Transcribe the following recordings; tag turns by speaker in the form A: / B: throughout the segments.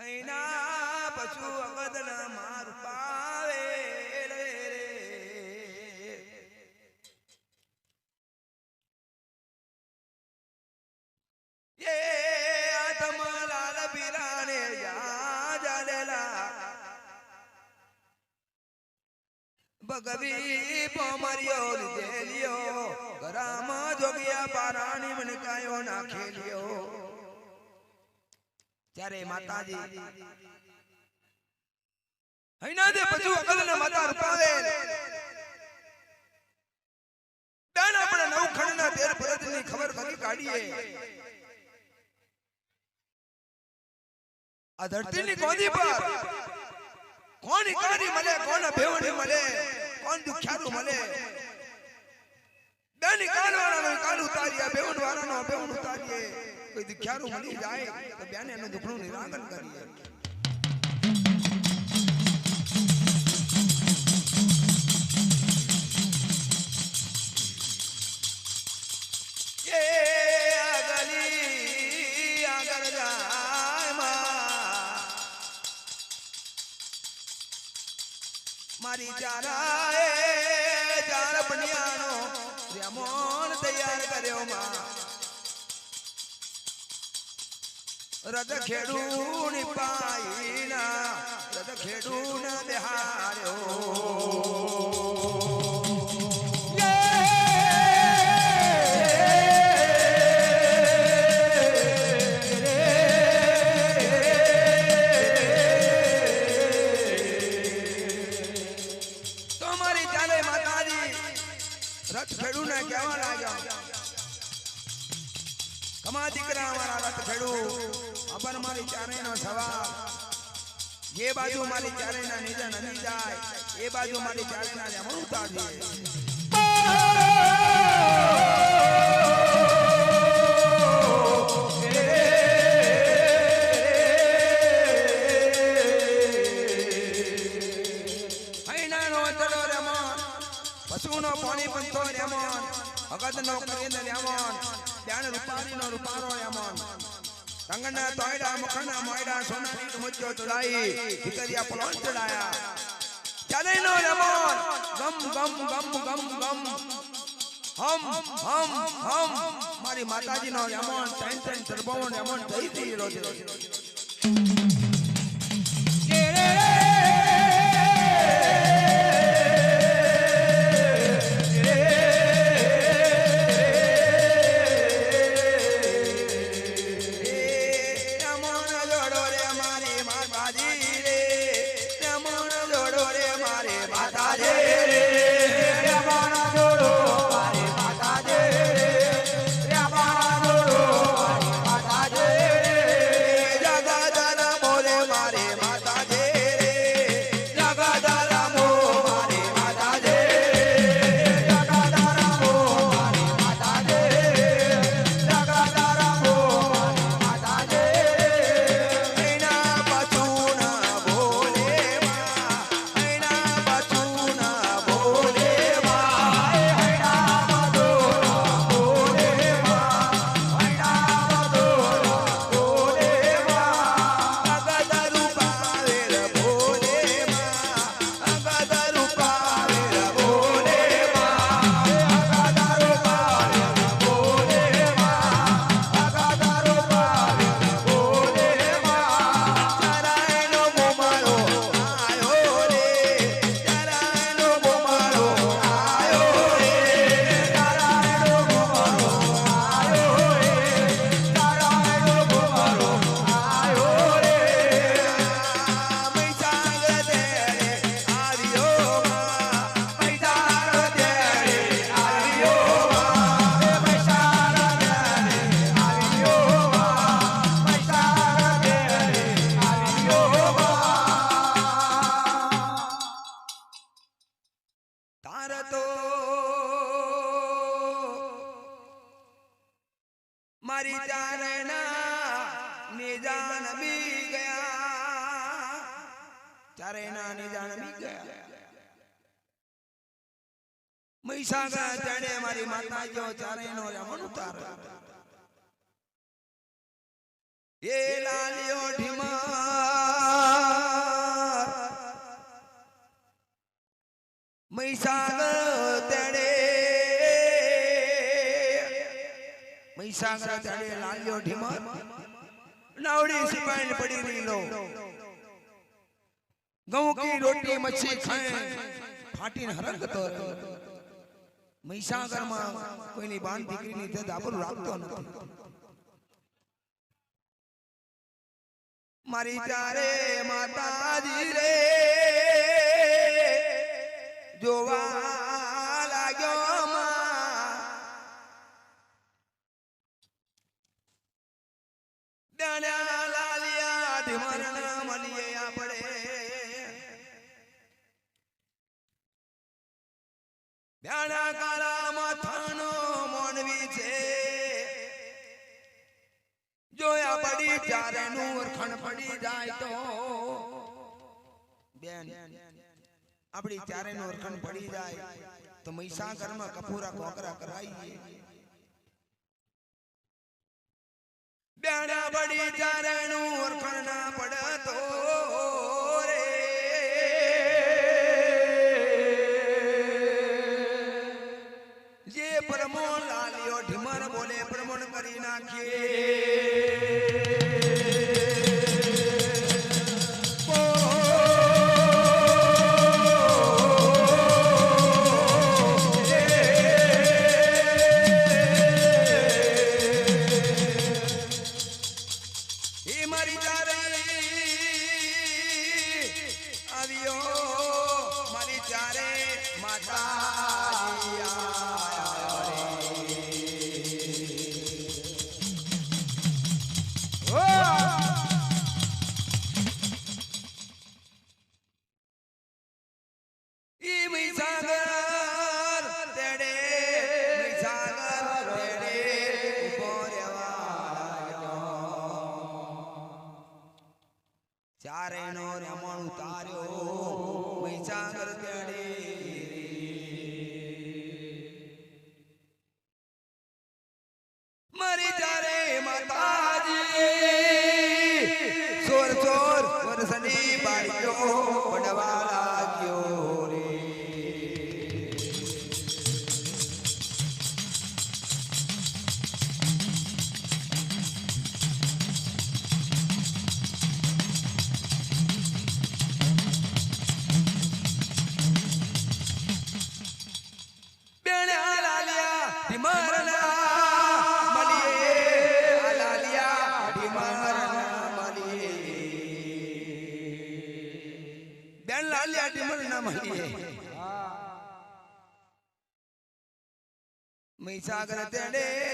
A: હૈના પશુ અગદના માર પાવે ભગવી પોમરિયો લીધેલિયો ગરામાં જોગિયા પારાણી મનકાયો નાખેલિયો ત્યારે માતાજી હૈના દે પછી અકલને માતા રૂપાવે બેન આપણે નવખંડના તેર ભરતની ખબર કરી કાઢીએ. આ ધરતીની ગોદી પર? કોણ ઇકારી મળે કોણ ભેવણી મળે કોણ દુખ્યારું મળે? બેન ઇકાર વાળાનો ઇકાર ઉતારીએ બેવણ ઉતારીએ. કોઈ મળી જાય તો બેન એનું દુઃખનું નિરાકરણ કરીએ. મારી ચારા એ ચાર બનિયાનો રેમોન તૈયાર કર્યો માં રદ ખેડૂ ની પાઈના રદ ખેડૂ બિહાર્યો રથ ખેડૂ ને કહેવા લાગ્યા. કમા દીકરા અમારા રથ ખેડૂ. અબર મારી ચારેયનો સવાલ જે બાજુ મારી ચારેયના નિધન નદી જાય. એ બાજુ મારી ચારેયના અમૃતા તાજી રંગના તોયડા મખના મોયડા સોનાની મુચ્ચો ચડાઈ દીકરિયા પલોન ચડાયા. ચાલેનો રેમોન ગમ ગમ ગમ ગમ ગમ. હમ હમ હમ. મારી માતાજીનો રેમોન ત્રણ ત્રણ તરબોન રેમોન થઈ હતી રોજ પૈસા ગયા ત્યારે મારી માતા ગયો ત્યારે નો રમણ ઉતાર. એ લાલિયો ઢીમા. મૈસાગર તેણે મૈસાગર તેણે લાલિયો ઢીમા. નાવડી સિપાઈ પડી રીલો. ઘઉં કી રોટી મચ્છી ખાય ફાટીને હરકતો રહ્યો. મહીસાગરમાં કોઈની બાન દીકરીની તે દાબરું રાખતો નથી. મારી ચારે માતાજી રે, જોવા લાગ્યો માં જાય તો બેન, આપણી ચારે નું ઓળખણ પડી જાય તો મહીસાગરમાં કપૂરા કોકરા કરાઈએ. બેડા પડી ત્યારે નું ઓળખણ ના પડતો જે પરમો લાલ્યો ઢીમર બોલે, પ્રમોણ કરી નાખીએ. મહીસાગર તેડે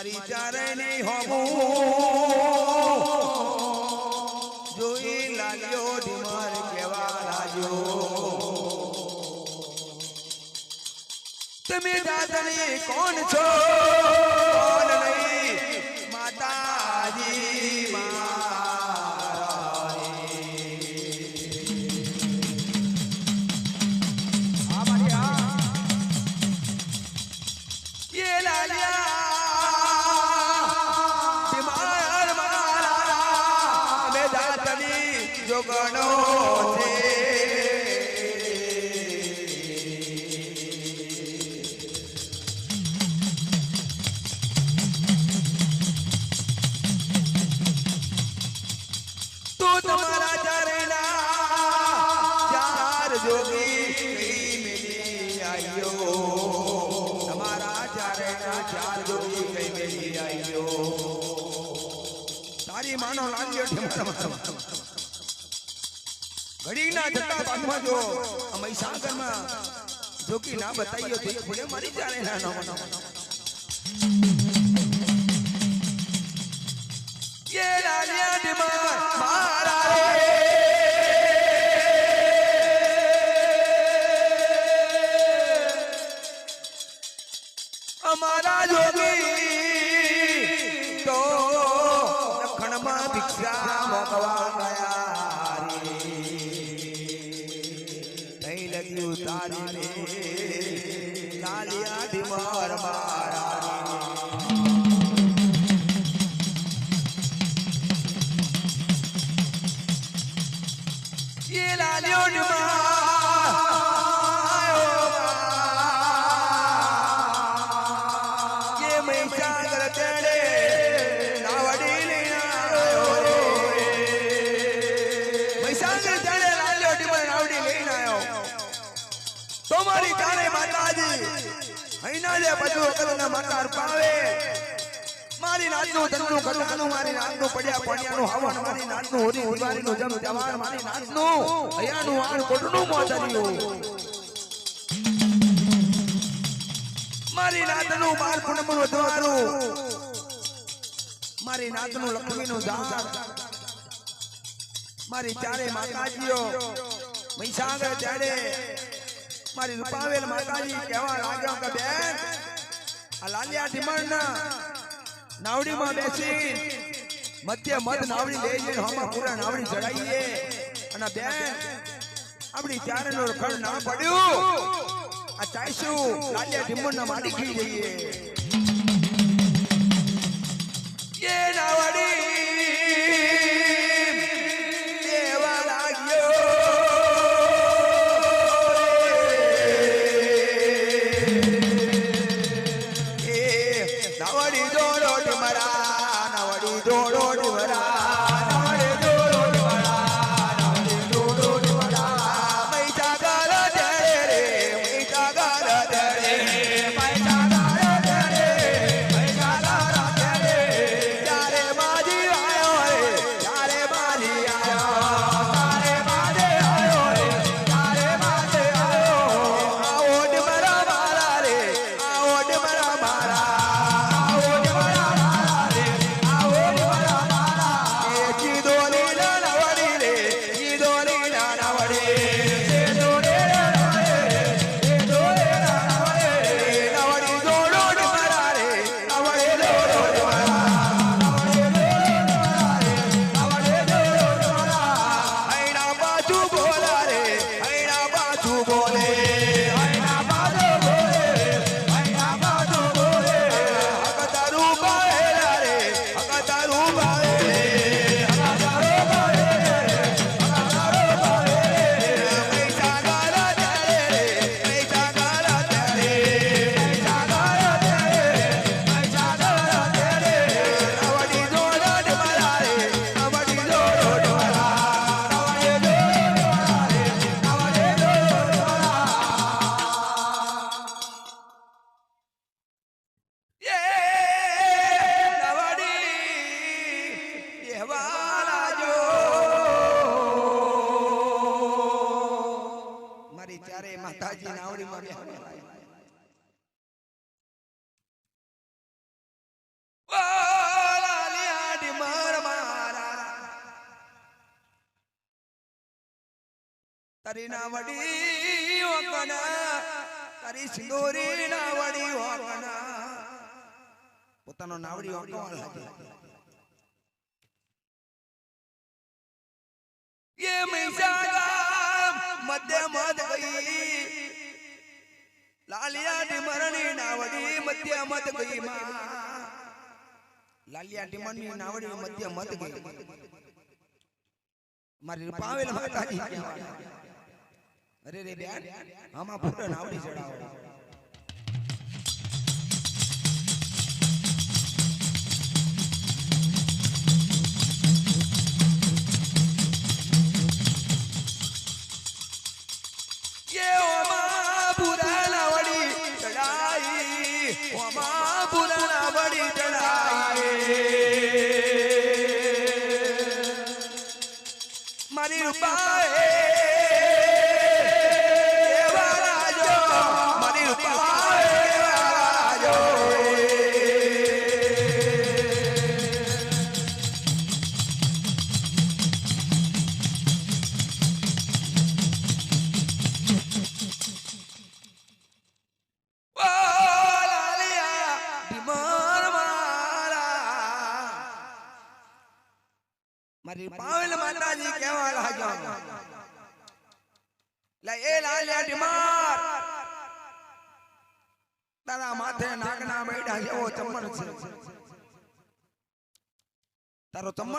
A: મારી ચારે નહીં હોવું જોઈ લાગ્યો ઢીમર કેવા લાગ્યો. તમે દાદની કોણ છો? કોણ નહીં? લાગ્યો ઠેમર ઘડી ના જતા ભાગમાં જો મહીસાગરમાં જોગી ના બતાવ્યો તો એ ભૂલે મારી જાણે ના, નો. અહીંના જે બધું અકલના માતા પાવે. મારી નાતનું ધનનું ઘણું મારી નાતનું પડ્યા, પડ્યાનું હવન, મારી નાતનું હોરી હોરીનું જમ જવાર મારી નાતનું હૈયાનું આણ કોટનું મોતર્યું મારી નાતનું પૂનમનું દ્વારું મારી નાતનું લક્ષ્મીનું ધામ. મારી ચારે માતાજીઓ મહીસાગર ચાડે. મારી રૂપાવેલ માતાજી કહેવા લાગ્યો કે બેન? આ લાલિયા ઢીમણના નાવડીમાં બેસી મધ્ય મધ નાવડી લઈ જઈને હમણાં પૂરા નાવડી ચડાવીએ અને બેન, આપણી ચારે નો રખડ ના પડ્યું. આ ચાઈશું લાલિયા ઢીમણ ના માડી ખી જઈએ. મારી ચારે માતાજી નાવડી માં તારી નાવડી ઓકના તારી સિંદૂરી નાવડી ઓકના પોતાનો નાવડી ઓકવા લાગે. ये મૈસાગા મધ્ય મત લાલિયા ડીમરની નાવડી મધ્ય મત ગઈ લાલિયા ડીમરની નાવડી મધ્ય મત ગઈ. મારી રૂપાવેલ માતાજી. અરે રે બેન, આમાં ફૂટે નાવડી ચડાવો.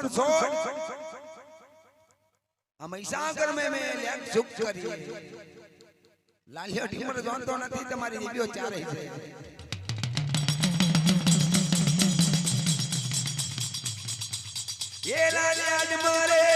A: તારો ચમણ છો આ મહીસાગર મેં મેં લેખ સુખ કરી. લાલ્યો ડીમર જોનતો નથી, તમારી દીકરીઓ ચારે છે. એ લાલ્યા ડીમરે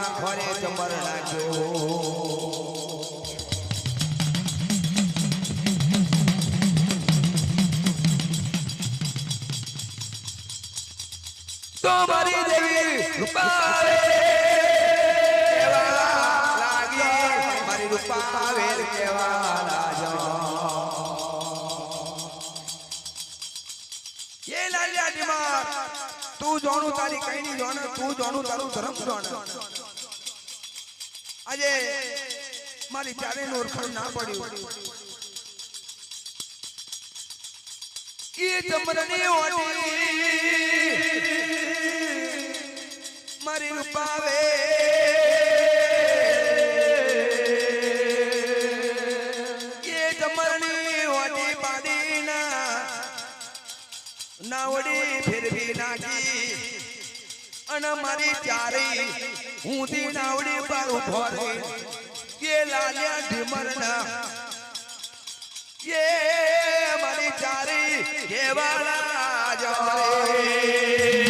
A: રૂપડીના ખોરે ચમર એ લાલ્યા તું જોણું તારી કઈ નહીં જોણે, તું જોણું તારું ધર્મ જોણે. આજે મારી ચારે નું ઓળખાણ ના પડ્યું. એ ચમરની ઓડી મારી રૂપાવે નાવડી ફેરવી નાખી. અને મારી ચારી ઊંધી નાવડી પર ઊભો રહી કે લાલ્યા ઢીમરના એ મારી ચારી કેવાલા જરે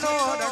A: મચ્છીનો રણપો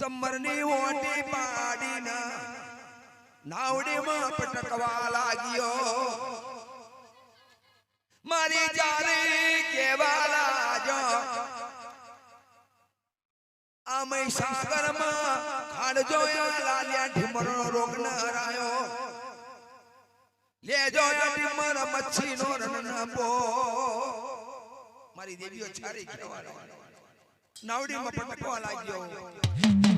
A: ચમરની ઓટી પાડીને નાવડીમાં પટકવા લાગ્યો. મારી જારી કેવા લાજો આમય સાગરમાં ખાડજો લાલ્યા ઢીમરનો રોગ ન હરાયો લેજો ઢીમર મચ્છીનો પો મારી દેવીઓ છારી કેવા નાવડીમાં પટકવા લાગ્યો.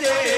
A: મારી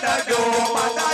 A: વડજો માતાજી